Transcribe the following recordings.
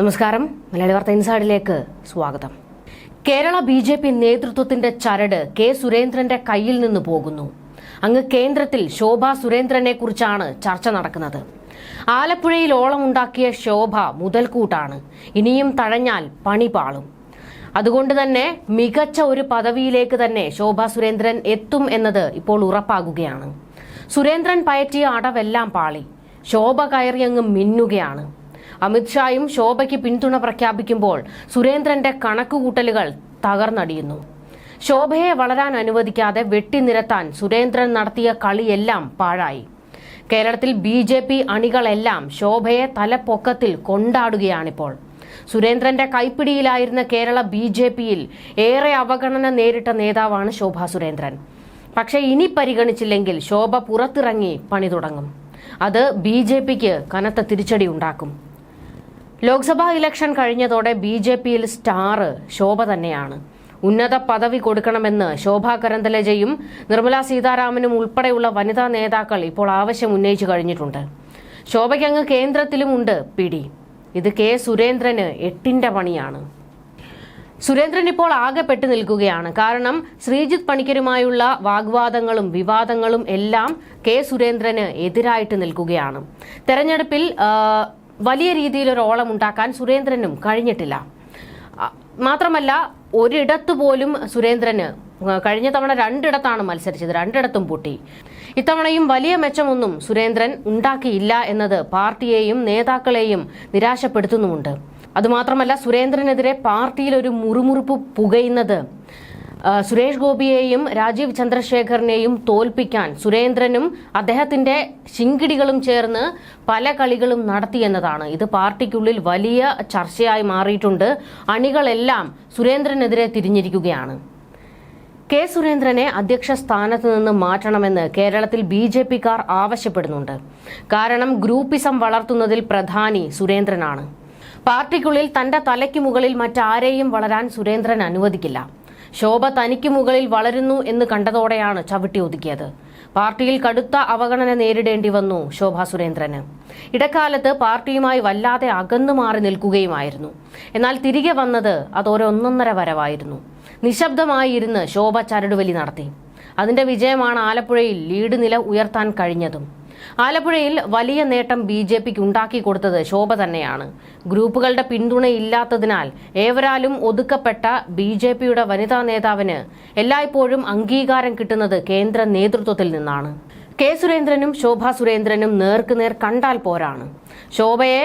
നമസ്കാരം. മലയാളി വാർത്ത ഇൻസൈഡിലേക്ക് സ്വാഗതം. കേരള ബി ജെ പി നേതൃത്വത്തിന്റെ ചരട് കെ സുരേന്ദ്രന്റെ കയ്യിൽ നിന്ന് പോകുന്നു. അങ്ങ് കേന്ദ്രത്തിൽ ശോഭ സുരേന്ദ്രനെ കുറിച്ചാണ് ചർച്ച നടക്കുന്നത്. ആലപ്പുഴയിൽ ഓളമുണ്ടാക്കിയ ശോഭ മുതൽക്കൂട്ടാണ്. ഇനിയും തഴഞ്ഞാൽ പണി പാളും. അതുകൊണ്ട് തന്നെ മികച്ച ഒരു പദവിയിലേക്ക് തന്നെ ശോഭ സുരേന്ദ്രൻ എത്തും എന്നത് ഇപ്പോൾ ഉറപ്പാകുകയാണ്. സുരേന്ദ്രൻ പയറ്റിയ അടവെല്ലാം പാളി. ശോഭ കയറിയങ്ങ് മിന്നുകയാണ്. അമിത്ഷായും ശോഭയ്ക്ക് പിന്തുണ പ്രഖ്യാപിക്കുമ്പോൾ സുരേന്ദ്രന്റെ കണക്കുകൂട്ടലുകൾ തകർന്നടിയുന്നു. ശോഭയെ വളരാൻ അനുവദിക്കാതെ വെട്ടിനിരത്താൻ സുരേന്ദ്രൻ നടത്തിയ കളിയെല്ലാം പാഴായി. കേരളത്തിൽ ബി ജെ പി അണികളെല്ലാം ശോഭയെ തലപ്പൊക്കത്തിൽ കൊണ്ടാടുകയാണിപ്പോൾ. സുരേന്ദ്രന്റെ കൈപ്പിടിയിലായിരുന്ന കേരള ബി ജെ പിയിൽ ഏറെ അവഗണന നേരിട്ട നേതാവാണ് ശോഭ സുരേന്ദ്രൻ. പക്ഷേ ഇനി പരിഗണിച്ചില്ലെങ്കിൽ ശോഭ പുറത്തിറങ്ങി പണി തുടങ്ങും. അത് ബി ജെ പിക്ക് കനത്ത തിരിച്ചടി ഉണ്ടാക്കും. ലോക്സഭാ ഇലക്ഷൻ കഴിഞ്ഞതോടെ ബി ജെ പിയിൽ സ്റ്റാർ ശോഭ തന്നെയാണ്. ഉന്നത പദവി കൊടുക്കണമെന്ന് ശോഭാ കരന്തലജയും നിർമ്മല സീതാരാമനും ഉൾപ്പെടെയുള്ള വനിതാ നേതാക്കൾ ഇപ്പോൾ ആവശ്യം ഉന്നയിച്ചു കഴിഞ്ഞിട്ടുണ്ട്. ശോഭയ്ക്കങ്ങ് കേന്ദ്രത്തിലുമുണ്ട് പിടി. ഇത് കെ സുരേന്ദ്രന് എട്ടിന്റെ പണിയാണ്. സുരേന്ദ്രൻ ഇപ്പോൾ ആകെ പെട്ടു നിൽക്കുകയാണ്. കാരണം ശ്രീജിത്ത് പണിക്കരുമായുള്ള വാഗ്വാദങ്ങളും വിവാദങ്ങളും എല്ലാം കെ സുരേന്ദ്രന് എതിരായിട്ട് നിൽക്കുകയാണ്. തെരഞ്ഞെടുപ്പിൽ വലിയ രീതിയിലൊരോളം ഉണ്ടാക്കാൻ സുരേന്ദ്രനും കഴിഞ്ഞിട്ടില്ല. മാത്രമല്ല ഒരിടത്ത് പോലും സുരേന്ദ്രന് കഴിഞ്ഞ തവണ രണ്ടിടത്താണ് മത്സരിച്ചത് രണ്ടിടത്തും പൊട്ടി. ഇത്തവണയും വലിയ മെച്ചമൊന്നും സുരേന്ദ്രൻ ഉണ്ടാക്കിയില്ല എന്നത് പാർട്ടിയെയും നേതാക്കളെയും നിരാശപ്പെടുത്തുന്നുമുണ്ട്. അതുമാത്രമല്ല സുരേന്ദ്രനെതിരെ പാർട്ടിയിൽ ഒരു മുറുമുറുപ്പ് പുകയുന്നത് സുരേഷ് ഗോപിയെയും രാജീവ് ചന്ദ്രശേഖറിനെയും തോൽപ്പിക്കാൻ സുരേന്ദ്രനും അദ്ദേഹത്തിന്റെ ശിങ്കിടികളും ചേർന്ന് പല കളികളും നടത്തിയെന്നതാണ് ഇത് പാർട്ടിക്കുള്ളിൽ വലിയ ചർച്ചയായി മാറിയിട്ടുണ്ട്. അണികളെല്ലാം സുരേന്ദ്രനെതിരെ തിരിഞ്ഞിരിക്കുകയാണ്. കെ സുരേന്ദ്രനെ അധ്യക്ഷ സ്ഥാനത്ത് നിന്ന് മാറ്റണമെന്ന് കേരളത്തിൽ ബി ജെ പിക്കാർ ആവശ്യപ്പെടുന്നുണ്ട്. കാരണം ഗ്രൂപ്പിസം വളർത്തുന്നതിൽ പ്രധാനി സുരേന്ദ്രനാണ്. പാർട്ടിക്കുള്ളിൽ തന്റെ തലയ്ക്ക് മുകളിൽ മറ്റാരെയും വളരാൻ സുരേന്ദ്രൻ അനുവദിക്കില്ല. ശോഭ തനിക്ക് മുകളിൽ വളരുന്നു എന്ന് കണ്ടതോടെയാണ് ചവിട്ടി ഒതുക്കിയത്. പാർട്ടിയിൽ കടുത്ത അവഗണന നേരിടേണ്ടി വന്നു ശോഭ സുരേന്ദ്രന്. ഇടക്കാലത്ത് പാർട്ടിയുമായി വല്ലാതെ അകന്നു മാറി നിൽക്കുകയുമായിരുന്നു. എന്നാൽ തിരികെ വന്നത് അതൊരൊന്നൊന്നര വരവായിരുന്നു. നിശബ്ദമായി ഇരുന്ന് ശോഭ ചരടുവലി നടത്തി. അതിന്റെ വിജയമാണ് ആലപ്പുഴയിൽ ലീഡ് നില ഉയർത്താൻ കഴിഞ്ഞതും. ആലപ്പുഴയിൽ വലിയ നേട്ടം ബി ജെ പിക്ക് ഉണ്ടാക്കി കൊടുത്തത് ശോഭ തന്നെയാണ്. ഗ്രൂപ്പുകളുടെ പിന്തുണയില്ലാത്തതിനാൽ ഏവരാലും ഒതുക്കപ്പെട്ട ബി ജെ പിയുടെ വനിതാ നേതാവിന് എല്ലായ്പ്പോഴും അംഗീകാരം കിട്ടുന്നത് കേന്ദ്ര നേതൃത്വത്തിൽ നിന്നാണ്. കെ സുരേന്ദ്രനും ശോഭ സുരേന്ദ്രനും നേർക്കുനേർ കണ്ടാൽ പോരാണ്. ശോഭയെ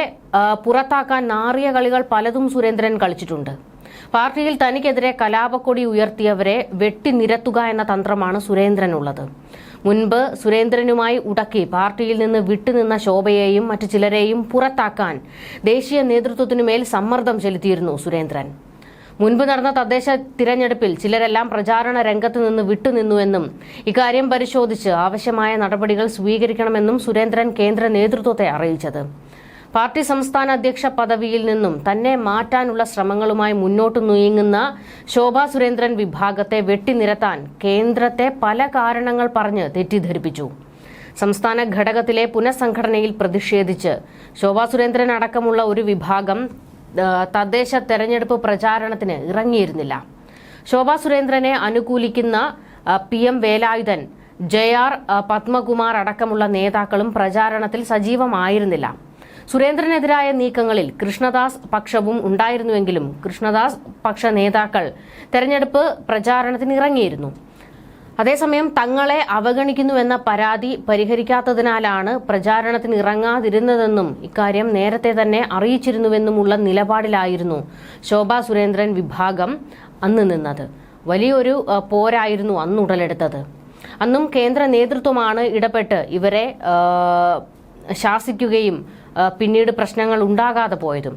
പുറത്താക്കാൻ നാറിയ കളികൾ പലതും സുരേന്ദ്രൻ കളിച്ചിട്ടുണ്ട്. പാർട്ടിയിൽ തനിക്കെതിരെ കലാപക്കൊടി ഉയർത്തിയവരെ വെട്ടിനിരത്തുക എന്ന തന്ത്രമാണ് സുരേന്ദ്രനുള്ളത്. മുൻപ് സുരേന്ദ്രനുമായി ഉടക്കി പാർട്ടിയിൽ നിന്ന് വിട്ടുനിന്ന ശോഭയെയും മറ്റു ചിലരെയും പുറത്താക്കാൻ ദേശീയ നേതൃത്വത്തിനുമേൽ സമ്മർദ്ദം ചെലുത്തിയിരുന്നു സുരേന്ദ്രൻ. മുൻപ് നടന്ന തദ്ദേശ തിരഞ്ഞെടുപ്പിൽ ചിലരെല്ലാം പ്രചാരണ രംഗത്ത് നിന്ന് വിട്ടുനിന്നുവെന്നും ഇക്കാര്യം പരിശോധിച്ച് ആവശ്യമായ നടപടികൾ സ്വീകരിക്കണമെന്നും സുരേന്ദ്രൻ കേന്ദ്ര നേതൃത്വത്തെ അറിയിച്ചത്. പാർട്ടി സംസ്ഥാന അധ്യക്ഷ പദവിയിൽ നിന്നും തന്നെ മാറ്റാനുള്ള ശ്രമങ്ങളുമായി മുന്നോട്ട് നീങ്ങുന്ന ശോഭാ സുരേന്ദ്രൻ വിഭാഗത്തെ വെട്ടിനിരത്താൻ കേന്ദ്രത്തെ പല കാരണങ്ങൾ പറഞ്ഞ് തെറ്റിദ്ധരിപ്പിച്ചു. സംസ്ഥാന ഘടകത്തിലെ പുനഃസംഘടനയിൽ പ്രതിഷേധിച്ച് ശോഭാ സുരേന്ദ്രൻ അടക്കമുള്ള ഒരു വിഭാഗം തദ്ദേശ തെരഞ്ഞെടുപ്പ് പ്രചാരണത്തിന് ഇറങ്ങിയിരുന്നില്ല. ശോഭാ സുരേന്ദ്രനെ അനുകൂലിക്കുന്ന P M Velayudhan J R Padmakumar അടക്കമുള്ള നേതാക്കളും പ്രചാരണത്തിൽ സജീവമായിരുന്നില്ല. സുരേന്ദ്രനെതിരായ നീക്കങ്ങളിൽ കൃഷ്ണദാസ് പക്ഷവും ഉണ്ടായിരുന്നുവെങ്കിലും കൃഷ്ണദാസ് പക്ഷ നേതാക്കൾ തെരഞ്ഞെടുപ്പ് പ്രചാരണത്തിന് ഇറങ്ങിയിരുന്നു അതേസമയം തങ്ങളെ അവഗണിക്കുന്നുവെന്ന പരാതി പരിഹരിക്കാത്തതിനാലാണ് പ്രചാരണത്തിന് ഇറങ്ങാതിരുന്നതെന്നും ഇക്കാര്യം നേരത്തെ തന്നെ അറിയിച്ചിരുന്നുവെന്നുമുള്ള നിലപാടിലായിരുന്നു ശോഭാ സുരേന്ദ്രൻ വിഭാഗം അന്ന് നിന്നത്. വലിയൊരു പോരായിരുന്നു അന്ന് ഉടലെടുത്തത്. അന്നും കേന്ദ്ര നേതൃത്വമാണ് ഇടപെട്ട് ഇവരെ ശാസിക്കുകയും പിന്നീട് പ്രശ്നങ്ങൾ ഉണ്ടാകാതെ പോയതും.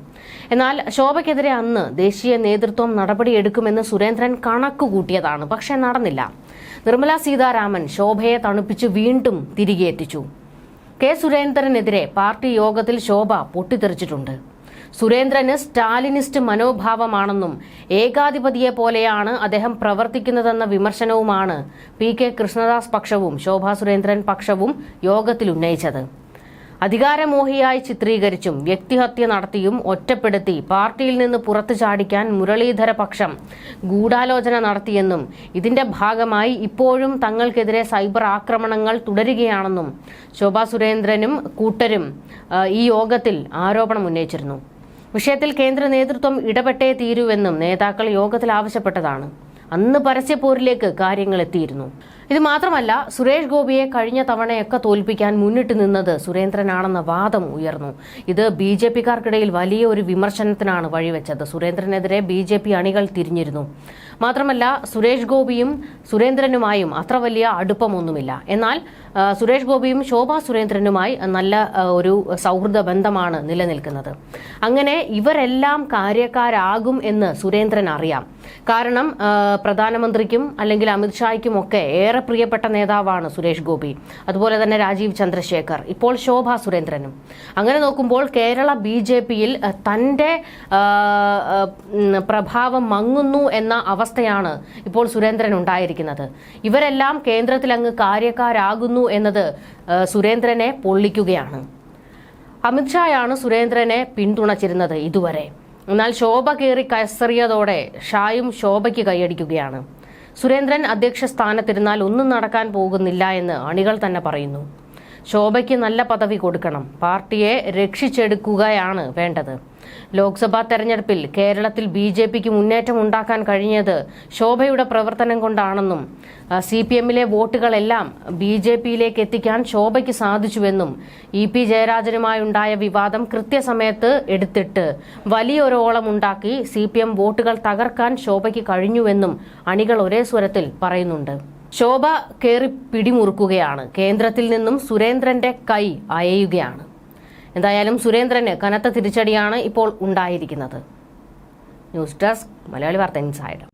എന്നാൽ ശോഭയ്ക്കെതിരെ അന്ന് ദേശീയ നേതൃത്വം നടപടിയെടുക്കുമെന്ന് സുരേന്ദ്രൻ കണക്കുകൂട്ടിയതാണ് പക്ഷെ നടന്നില്ല. നിർമ്മല സീതാരാമൻ ശോഭയെ തണുപ്പിച്ച് വീണ്ടും തിരികെ എത്തിച്ചു കെ സുരേന്ദ്രനെതിരെ പാർട്ടി യോഗത്തിൽ ശോഭ പൊട്ടിത്തെറിച്ചിട്ടുണ്ട്. സുരേന്ദ്രന് സ്റ്റാലിനിസ്റ്റ് മനോഭാവമാണെന്നും ഏകാധിപതിയെ പോലെയാണ് അദ്ദേഹം പ്രവർത്തിക്കുന്നതെന്ന വിമർശനവുമാണ് പി കെ കൃഷ്ണദാസ് പക്ഷവും ശോഭാ സുരേന്ദ്രൻ പക്ഷവും യോഗത്തിൽ ഉന്നയിച്ചത്. അധികാരമോഹിയായി ചിത്രീകരിച്ചും വ്യക്തിഹത്യ നടത്തിയും ഒറ്റപ്പെടുത്തി പാർട്ടിയിൽ നിന്ന് പുറത്തു ചാടിക്കാൻ മുരളീധര പക്ഷം ഗൂഢാലോചന നടത്തിയെന്നും ഇതിന്റെ ഭാഗമായി ഇപ്പോഴും തങ്ങൾക്കെതിരെ സൈബർ ആക്രമണങ്ങൾ തുടരുകയാണെന്നും ശോഭാ സുരേന്ദ്രനും കൂട്ടരും ഈ യോഗത്തിൽ ആരോപണം ഉന്നയിച്ചിരുന്നു. വിഷയത്തിൽ കേന്ദ്ര നേതൃത്വം ഇടപെട്ടേ തീരുവെന്നും നേതാക്കൾ യോഗത്തിൽ ആവശ്യപ്പെട്ടതാണ്. അന്ന് പരസ്യപ്പോരിലേക്ക് കാര്യങ്ങൾ എത്തിയിരുന്നു. ഇത് മാത്രമല്ല സുരേഷ് ഗോപിയെ കഴിഞ്ഞ തവണയൊക്കെ തോൽപ്പിക്കാൻ മുന്നിട്ട് നിന്നത് സുരേന്ദ്രനാണെന്ന വാദം ഉയർന്നു. ഇത് ബി ജെ പിക്കാർക്കിടയിൽ വലിയ ഒരു വിമർശനത്തിനാണ് വഴിവെച്ചത്. സുരേന്ദ്രനെതിരെ ബി ജെ പി അണികൾ തിരിഞ്ഞിരുന്നു. മാത്രമല്ല സുരേഷ് ഗോപിയും സുരേന്ദ്രനുമായും അത്ര വലിയ അടുപ്പമൊന്നുമില്ല. എന്നാൽ സുരേഷ് ഗോപിയും ശോഭാ സുരേന്ദ്രനുമായി നല്ല ഒരു സൗഹൃദ ബന്ധമാണ് നിലനിൽക്കുന്നത്. അങ്ങനെ ഇവരെല്ലാം കാര്യക്കാരാകും എന്ന് സുരേന്ദ്രൻ അറിയാം കാരണം പ്രധാനമന്ത്രിക്കും അല്ലെങ്കിൽ അമിത്ഷായ്ക്കും ഒക്കെ ഏറെ പ്രിയപ്പെട്ട നേതാവാണ് സുരേഷ് ഗോപി. അതുപോലെ തന്നെ രാജീവ് ചന്ദ്രശേഖർ ഇപ്പോൾ ശോഭ സുരേന്ദ്രനും. അങ്ങനെ നോക്കുമ്പോൾ കേരള ബി ജെ പിയിൽ ഉം, പ്രഭാവം മങ്ങുന്നു എന്ന അവസ്ഥയാണ് ഇപ്പോൾ സുരേന്ദ്രൻ ഉണ്ടായിരിക്കുന്നത്. ഇവരെല്ലാം കേന്ദ്രത്തിൽ അങ്ങ് കാര്യക്കാരാകുന്നു എന്നത് സുരേന്ദ്രനെ പൊള്ളിക്കുകയാണ്. അമിത്ഷായാണ് സുരേന്ദ്രനെ പിന്തുണച്ചിരുന്നത് ഇതുവരെ. എന്നാൽ ശോഭ കയറി കസറിയതോടെ ഷായും ശോഭയ്ക്ക് കൈയടിക്കുകയാണ്. സുരേന്ദ്രൻ അധ്യക്ഷ സ്ഥാനത്തിരുന്നാൽ ഒന്നും നടക്കാൻ പോകുന്നില്ല എന്ന് അണികൾ തന്നെ പറയുന്നു. ശോഭയ്ക്ക് നല്ല പദവി കൊടുക്കണം. പാർട്ടിയെ രക്ഷിച്ചെടുക്കുകയാണ് വേണ്ടത്. ലോക്സഭാ തെരഞ്ഞെടുപ്പിൽ കേരളത്തിൽ ബി ജെ പിക്ക് മുന്നേറ്റം ഉണ്ടാക്കാൻ കഴിഞ്ഞത് ശോഭയുടെ പ്രവർത്തനം കൊണ്ടാണെന്നും സി പി എമ്മിലെ വോട്ടുകളെല്ലാം ബി ജെ പിയിലേക്ക് എത്തിക്കാൻ ശോഭയ്ക്ക് സാധിച്ചുവെന്നും ഇ പി ജയരാജനുമായുണ്ടായ വിവാദം കൃത്യസമയത്ത് എടുത്തിട്ട് വലിയൊരോളം ഉണ്ടാക്കി സി പി എം വോട്ടുകൾ തകർക്കാൻ ശോഭയ്ക്ക് കഴിഞ്ഞുവെന്നും അണികൾ ഒരേ സ്വരത്തിൽ പറയുന്നുണ്ട്. ശോഭ കയറി പിടിമുറുക്കുകയാണ്. കേന്ദ്രത്തിൽ നിന്നും സുരേന്ദ്രന്റെ കൈ അയയുകയാണ്. എന്തായാലും സുരേന്ദ്രന് കനത്ത തിരിച്ചടിയാണ് ഇപ്പോൾ ഉണ്ടായിരിക്കുന്നത്. ന്യൂസ് ഡെസ്ക് മലയാളി വാർത്ത ഇൻസൈഡ്.